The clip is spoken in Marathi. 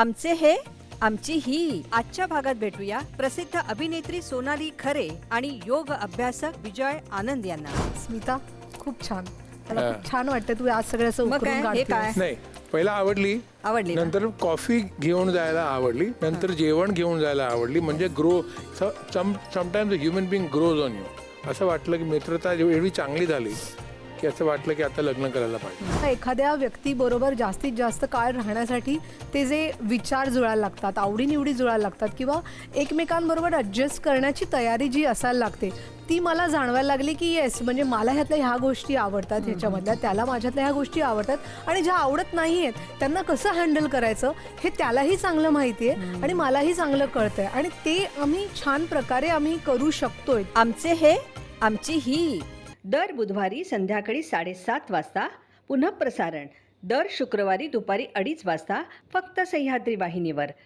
आमचे हे आमची ही आजच्या भागात भेटूया प्रसिद्ध अभिनेत्री सोनाली खरे आणि योग अभ्यासक विजय आनंद यांना स्मिता खूप छान मला हा. खूप छान वाटतं तू आज सगळं असं मग उकरून काय? हे काढतेस. काय? नाही पहिला आवडली आवडली ना? नंतर कॉफी घेऊन जायला आवडली नंतर जेवण घेऊन जायला आवडली म्हणजे grow sometimes human being grows on you असं वाटलं की मित्रता एवढी चांगली झाली की असं वाटलं की आता लग्न करायला पाहिजे. एखाद्या व्यक्तीबरोबर जास्तीत जास्त काळ राहण्यासाठी ते जे विचार जुळायला लागतात आवडीनिवडी जुळायला लागतात किंवा एकमेकांबरोबर ॲडजस्ट करण्याची तयारी जी असायला लागते ती मला जाणवायला लागली की येस म्हणजे मला ह्यातल्या ह्या गोष्टी आवडतात ह्याच्यामधल्या त्याला माझ्यातल्या ह्या गोष्टी आवडतात आणि ज्या आवडत नाही आहेत त्यांना कसं हँडल करायचं हे त्यालाही चांगलं माहिती आहे आणि मलाही चांगलं कळतंय आणि ते आम्ही छान प्रकारे आम्ही करू शकतोय. आमचे हे आमची ही दर बुधवारी संध्याकाळी साडेसात वाजता पुन्हा प्रसारण दर शुक्रवारी दुपारी अडीच वाजता फक्त सह्याद्री वाहिनीवर.